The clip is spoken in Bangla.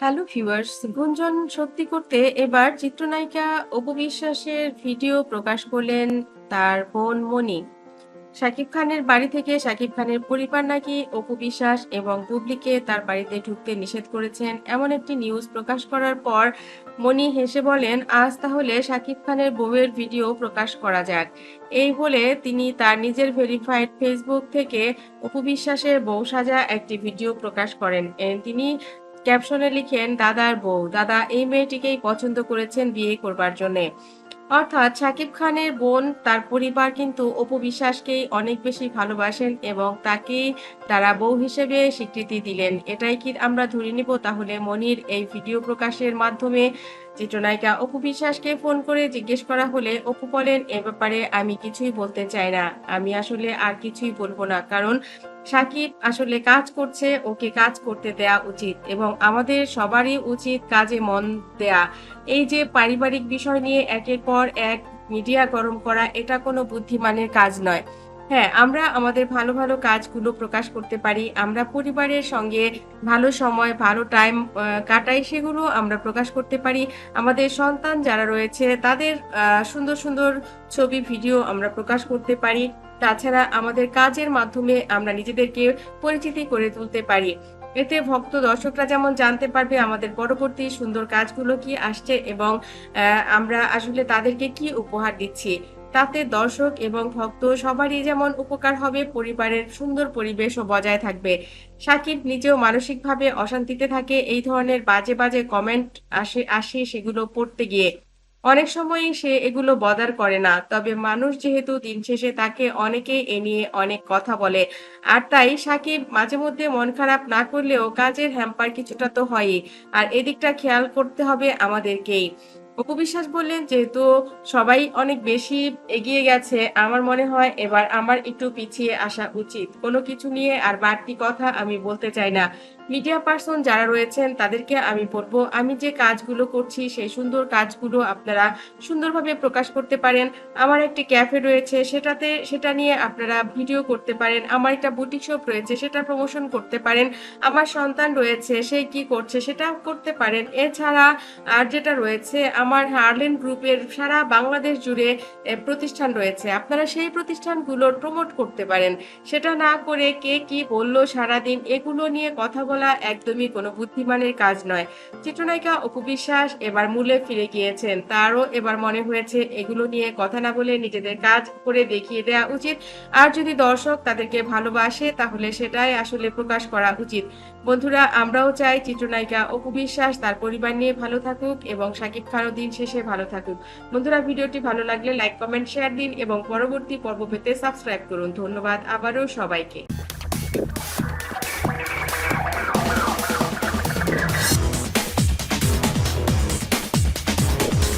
হ্যালো ভিউয়ার্স, গুঞ্জন সত্যি করতে এবার চিত্রনায়িকা অপু বিশ্বাসের ভিডিও প্রকাশ করলেন তার বোন মনি। শাকিব খানের বাড়ি থেকে শাকিব খানের পরিবার নাকি অপু বিশ্বাস এবং পুবলিকে তার বাড়িতে ঢুকতে নিষেধ করেছেন এমন একটি নিউজ প্রকাশ করার পর মনি হেসে বলেন, আজ তাহলে শাকিব খানের বউয়ের ভিডিও প্রকাশ করা যাক। এই বলে তিনি তার নিজের ভেরিফাইড ফেসবুক থেকে অপু বিশ্বাসের বউ সাজা একটি ভিডিও প্রকাশ করেন। তিনি ক্যাপশনে লিখেন দাদার বউ। দাদা, এই মেয়েটিকেই পছন্দ করেছেন বিয়ে করবার জন্য। অর্থাৎ শাকিব খানের বোন তার পরিবার কিন্তু অপু বিশ্বাসকেই অনেক বেশি ভালোবাসেন এবং তাকে তারা বউ হিসেবে স্বীকৃতি দিলেন। এটাই কি আমরা ধরে নিব? তাহলে মনির এই ভিডিও প্রকাশের মাধ্যমে চিত্রনায়িকা অপু বিশ্বাসকে ফোন করে জিজ্ঞেস করা হলে অপু বলেন, এ ব্যাপারে আমি কিছুই বলতে চাই না। আমি আসলে আর কিছুই বলব না। কারণ সাকিব আসলে কাজ করছে, ওকে কাজ করতে দেয়া উচিত এবং আমাদের সবারই উচিত কাজে মন দেয়া। এই যে পারিবারিক বিষয় নিয়ে একের পর এক মিডিয়া গরম করা, এটা কোনো বুদ্ধিমানের কাজ নয়। হ্যাঁ আমরা আমাদের ভালো ভালো কাজগুলো প্রকাশ করতে পারি। আমরা পরিবারের সঙ্গে ভালো সময়, ভালো টাইম কাটাই সেগুলো আমরা প্রকাশ করতে পারি। আমাদের সন্তান যারা রয়েছে, তাদের সুন্দর সুন্দর ছবি ভিডিও আমরা প্রকাশ করতে পারি। তাছাড়া আমাদের কাজের মাধ্যমে আমরা নিজেদেরকে পরিচিতি করে তুলতে পারি। এতে ভক্ত দর্শকরা যেমন জানতে পারবে আমাদের পরবর্তী সুন্দর কাজগুলো কি আসছে এবং আমরা আসলে তাদেরকে কি উপহার দিচ্ছি। তাতে দর্শক এবং ভক্ত সবারই যেমন উপকার হবে, পরিবারের সুন্দর পরিবেশও বজায় থাকবে। সাকিব নিজেও মানসিকভাবে অশান্তিতে থাকে, এই ধরনের বাজে বাজে কমেন্ট আসে আসে সেগুলো পড়তে গিয়ে। অনেক সময়ই সে এগুলো বদার করে না, তবে মানুষ যেহেতু দিন শেষে তাকে অনেকেই এ নিয়ে অনেক কথা বলে। আর তাই সাকিব মাঝে মধ্যে মন খারাপ না করলেও কাজের হ্যাম্পার কিছুটা তো হয়ই, আর এদিকটা খেয়াল করতে হবে আমাদেরকেই। অপু বিশ্বাস বললেন, যেহেতু সবাই অনেক বেশি এগিয়ে গেছে, আমার মনে হয় এবার আমার একটু পিছিয়ে আসা উচিত। কোনো কিছু নিয়ে আর বাড়তি কথা আমি বলতে চাই না। মিডিয়া পার্সন যারা রয়েছেন, তাদেরকে আমি বলব, আমি যে কাজগুলো করছি, সেই সুন্দর কাজগুলো আপনারা সুন্দরভাবে প্রকাশ করতে পারেন। আমার একটি ক্যাফে রয়েছে, সেটাতে, সেটা নিয়ে আপনারা ভিডিও করতে পারেন। আমার একটা বুটিক শপ রয়েছে সেটা প্রমোশন করতে পারেন। আমার সন্তান রয়েছে, সে কি করছে, সেটা করতে পারেন। এছাড়া, আর যেটা রয়েছে, আমার হার্লেন গ্রুপের সারা বাংলাদেশ জুড়ে প্রতিষ্ঠান রয়েছে। আপনারা সেই প্রতিষ্ঠানগুলোর প্রমোট করতে পারেন। সেটা না করে কে কি বলল সারাদিন, এগুলো নিয়ে কথা বলা একদমই কোনো বুদ্ধিমানের কাজ নয়। চিত্রনায়িকা অপু বিশ্বাস এবার মূলে ফিরে গিয়েছেন। তারও এবার মনে হয়েছে, এগুলো নিয়ে কথা না বলে নিজেদের কাজ করে দেখিয়ে দেওয়া উচিত। আর যদি দর্শক তাদেরকে ভালোবাসে, তাহলে সেটাই আসলে প্রকাশ করা উচিত। বন্ধুরা, আমরাও চাই চিত্রনায়িকা অপু বিশ্বাস তার পরিবার নিয়ে ভালো থাকুক এবং সাকিব খানও দিন শেষে ভালো থাকুক। বন্ধুরা, ভিডিওটি ভালো লাগলে লাইক, কমেন্ট, শেয়ার দিন এবং পরবর্তী পর্ব পেতে সাবস্ক্রাইব করুন। ধন্যবাদ আবারও সবাইকে।